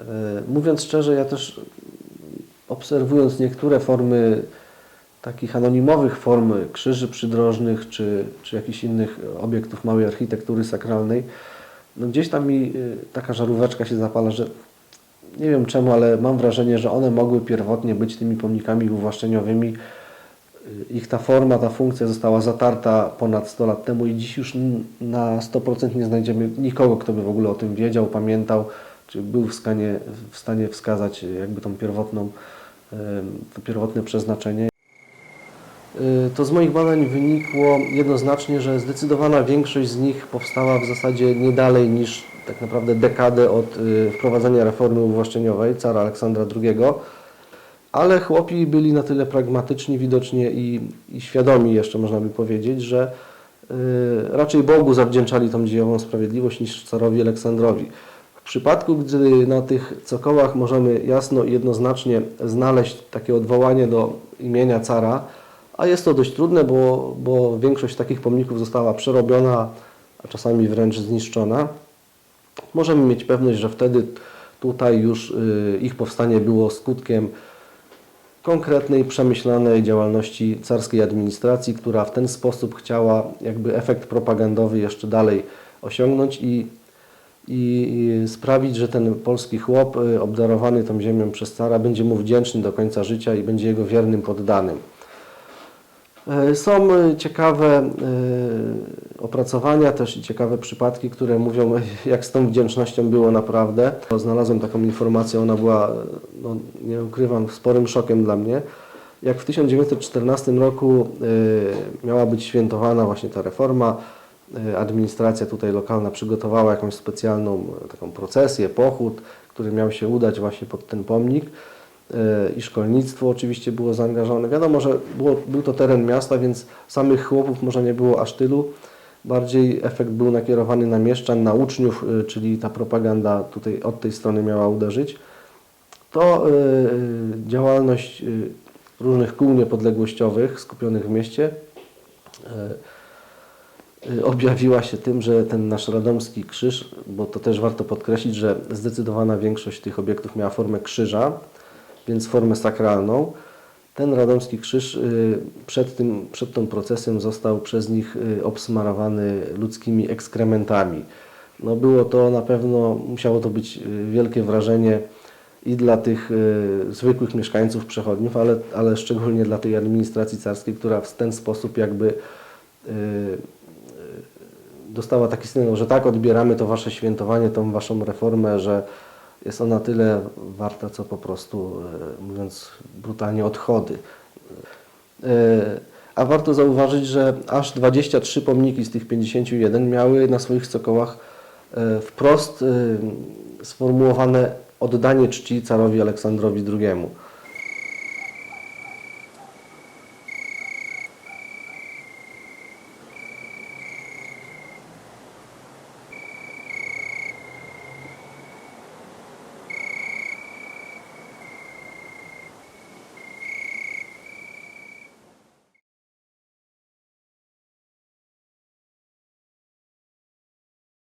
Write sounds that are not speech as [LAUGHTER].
E, Mówiąc szczerze, ja też obserwując niektóre formy takich anonimowych form krzyży przydrożnych czy, czy jakichś innych obiektów małej architektury sakralnej, no gdzieś tam mi y, taka żaróweczka się zapala, że nie wiem czemu, ale mam wrażenie, że one mogły pierwotnie być tymi pomnikami uwłaszczeniowymi. Y, Ich ta forma, ta funkcja została zatarta ponad 100 lat temu i dziś już na 100% nie znajdziemy nikogo, kto by w ogóle o tym wiedział, pamiętał, czy był w stanie, w stanie wskazać jakby tą pierwotną, to pierwotne przeznaczenie. Y, To z moich badań wynikło jednoznacznie, że zdecydowana większość z nich powstała w zasadzie nie dalej niż tak naprawdę dekadę od y, wprowadzenia reformy uwłaszczeniowej cara Aleksandra II, ale chłopi byli na tyle pragmatyczni widocznie i, i świadomi jeszcze można by powiedzieć, że y, raczej Bogu zawdzięczali tą dziejową sprawiedliwość niż carowi Aleksandrowi. Przypadku, gdy na tych cokołach możemy jasno i jednoznacznie znaleźć takie odwołanie do imienia cara, a jest to dość trudne, bo, bo większość takich pomników została przerobiona, a czasami wręcz zniszczona. Możemy mieć pewność, że wtedy tutaj już y, ich powstanie było skutkiem konkretnej, przemyślanej działalności carskiej administracji, która w ten sposób chciała jakby efekt propagandowy jeszcze dalej osiągnąć i, i, sprawić, że ten polski chłop y, obdarowany tą ziemią przez cara będzie mu wdzięczny do końca życia i będzie jego wiernym poddanym. E, Są e, ciekawe e, opracowania też i ciekawe przypadki, które mówią, [LAUGHS] jak z tą wdzięcznością było naprawdę. Znalazłem taką informację, ona była, no, nie ukrywam, sporym szokiem dla mnie. Jak w 1914 roku miała być świętowana właśnie ta reforma, administracja tutaj lokalna przygotowała jakąś specjalną e, taką procesję, pochód, który miał się udać właśnie pod ten pomnik e, i szkolnictwo oczywiście było zaangażowane. Wiadomo, że było, był to teren miasta, więc samych chłopów może nie było aż tylu. Bardziej efekt był nakierowany na mieszczan, na uczniów, e, czyli ta propaganda tutaj od tej strony miała uderzyć. To e, działalność różnych kół niepodległościowych skupionych w mieście e, objawiła się tym, że ten nasz radomski krzyż, bo to też warto podkreślić, że zdecydowana większość tych obiektów miała formę krzyża, więc formę sakralną. Ten radomski krzyż y, przed, tym, przed tą procesją został przez nich y, obsmarowany ludzkimi ekskrementami. No było to na pewno, musiało to być y, wielkie wrażenie i dla tych y, zwykłych mieszkańców, przechodniów, ale, ale szczególnie dla tej administracji carskiej, która w ten sposób jakby y, dostała taki sygnał, że tak, odbieramy to wasze świętowanie, tą waszą reformę, że jest ona tyle warta, co po prostu, e, mówiąc brutalnie, odchody. E, A warto zauważyć, że aż 23 pomniki z tych 51 miały na swoich cokołach e, wprost sformułowane oddanie czci carowi Aleksandrowi II.